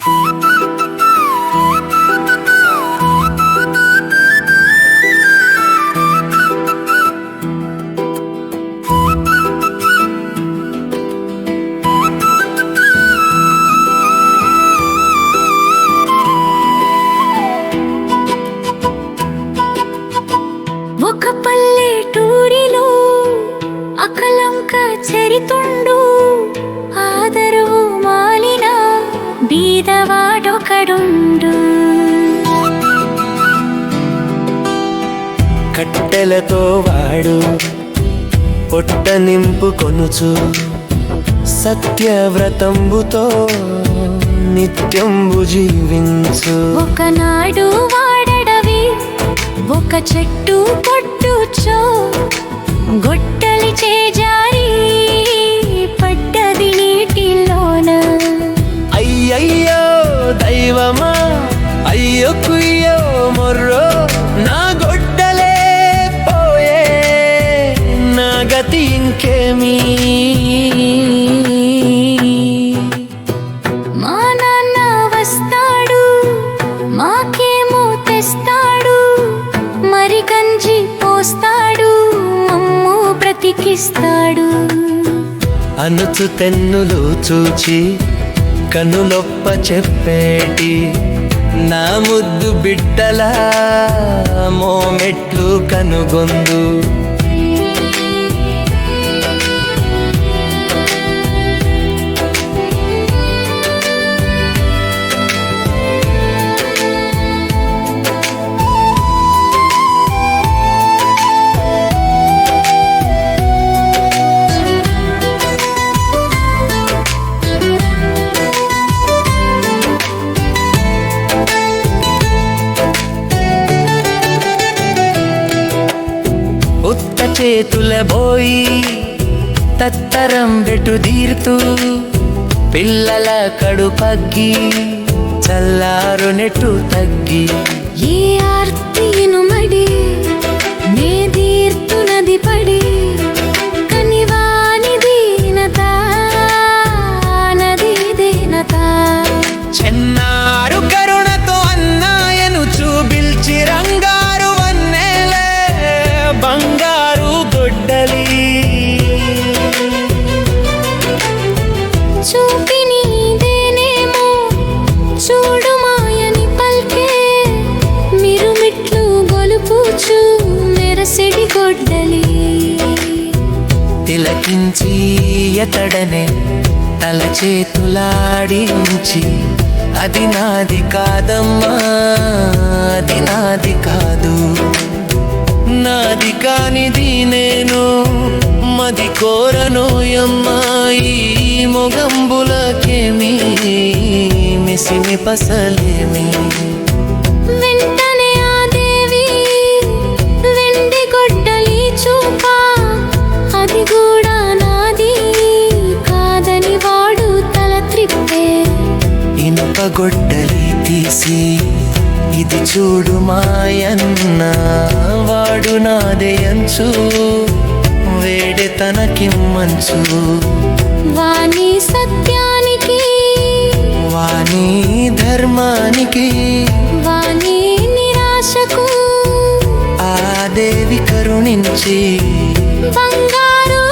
ఒక కట్టెలతో వాడు పొట్ట నింపు కొనుచు సత్యవ్రతంబుతో నిత్యంబు జీవించు. ఒకనాడు వాడడవి ఒక చెట్టు కొట్టుచో బ్రతికిస్తాడు అనుచు తెన్నులు చూచి కనులొప్ప చెప్పేటి నా ముద్దు బిడ్డలా మోమెట్లు కనుగొందు. చేతుల బోయి తత్తరం వెటు దీర్తూ పిల్లల కడుపగ్గి చల్లారు నెట్టు తగ్గి ఏ ఆర్తి తిలకించి ఎతడనే తల చేతులాడించి అది నాది కాదమ్మా అది నాది కాదు. నాది కానిది నేను మది కోరనోయమ్మాయి మొగంబులకేమి మిసిమి పసలేమి. గొడ్డలి తీసి ఇది చూడు మాయన్న వాడు నాదయంచు వేడే తనకిమ్మంచు. వాణి సత్యానికి వాణి ధర్మానికి వాణి నిరాశకు ఆ దేవి కరుణించి బంగారు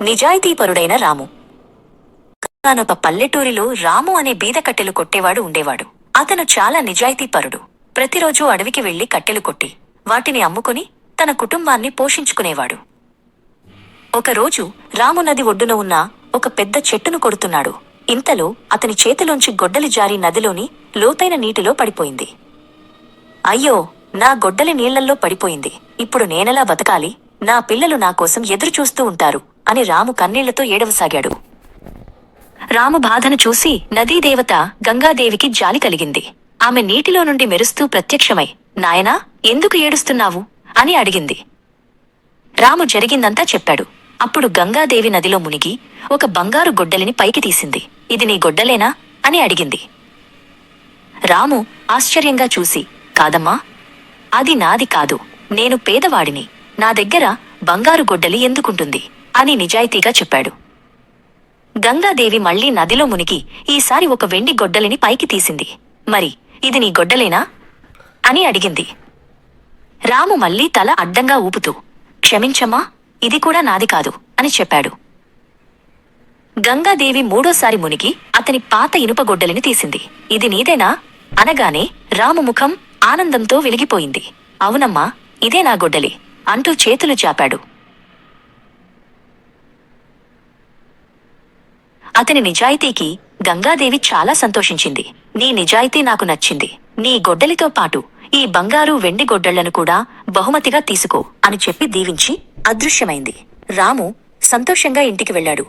నిజాయితీపరుడైన రాము. తానొక పల్లెటూరిలో రాము అనే బీద కట్టెలు కొట్టేవాడు ఉండేవాడు. అతను చాలా నిజాయితీపరుడు. ప్రతిరోజూ అడవికి వెళ్ళి కట్టెలు కొట్టి వాటిని అమ్ముకుని తన కుటుంబాన్ని పోషించుకునేవాడు. ఒకరోజు రాము నది ఒడ్డున ఉన్న ఒక పెద్ద చెట్టును కొడుతున్నాడు. ఇంతలో అతని చేతిలోంచి గొడ్డలి జారి నదిలోని లోతైన నీటిలో పడిపోయింది. అయ్యో నా గొడ్డలి నీళ్ళల్లో పడిపోయింది. ఇప్పుడు నేనెలా బతకాలి? నా పిల్లలు నా కోసం ఎదురుచూస్తూ ఉంటారు. అని రాము కన్నీళ్ళతో ఏడవసాగాడు. రాము బాధను చూసి నదీదేవత గంగాదేవికి జాలి కలిగింది. ఆమె నీటిలో నుండి మెరుస్తూ ప్రత్యక్షమై నాయనా ఎందుకు ఏడుస్తున్నావు? అని అడిగింది. రాము జరిగిందంతా చెప్పాడు. అప్పుడు గంగాదేవి నదిలో మునిగి ఒక బంగారు గొడ్డలిని పైకి తీసింది. ఇది నీ గొడ్డలేనా? అని అడిగింది. రాము ఆశ్చర్యంగా చూసి కాదమ్మా అది నాది కాదు. నేను పేదవాడిని. నా దగ్గర బంగారు గొడ్డలి ఎందుకుంటుంది? అని నిజాయితీగా చెప్పాడు. గంగాదేవి మళ్ళీ నదిలో మునిగి ఈసారి ఒక వెండి గొడ్డలిని పైకి తీసింది. మరి ఇది నీ గొడ్డలేనా? అని అడిగింది. రాము మళ్ళీ తల అడ్డంగా ఊపుతూ క్షమించమ్మా ఇది కూడా నాది కాదు అని చెప్పాడు. గంగాదేవి మూడోసారి మునిగి అతని పాత ఇనుప గొడ్డలిని తీసింది. ఇది నీదేనా? అనగానే రాము ముఖం ఆనందంతో వెలిగిపోయింది. అవునమ్మా ఇదే నా గొడ్డలి అంటూ చేతులు చాపాడు. అతని నిజాయితీకి గంగాదేవి చాలా సంతోషించింది. నీ నిజాయితీ నాకు నచ్చింది. నీ గొడ్డలితో పాటు ఈ బంగారు వెండి గొడ్డళ్ళను కూడా బహుమతిగా తీసుకో అని చెప్పి దీవించి అదృశ్యమైంది. రాము సంతోషంగా ఇంటికి వెళ్ళాడు.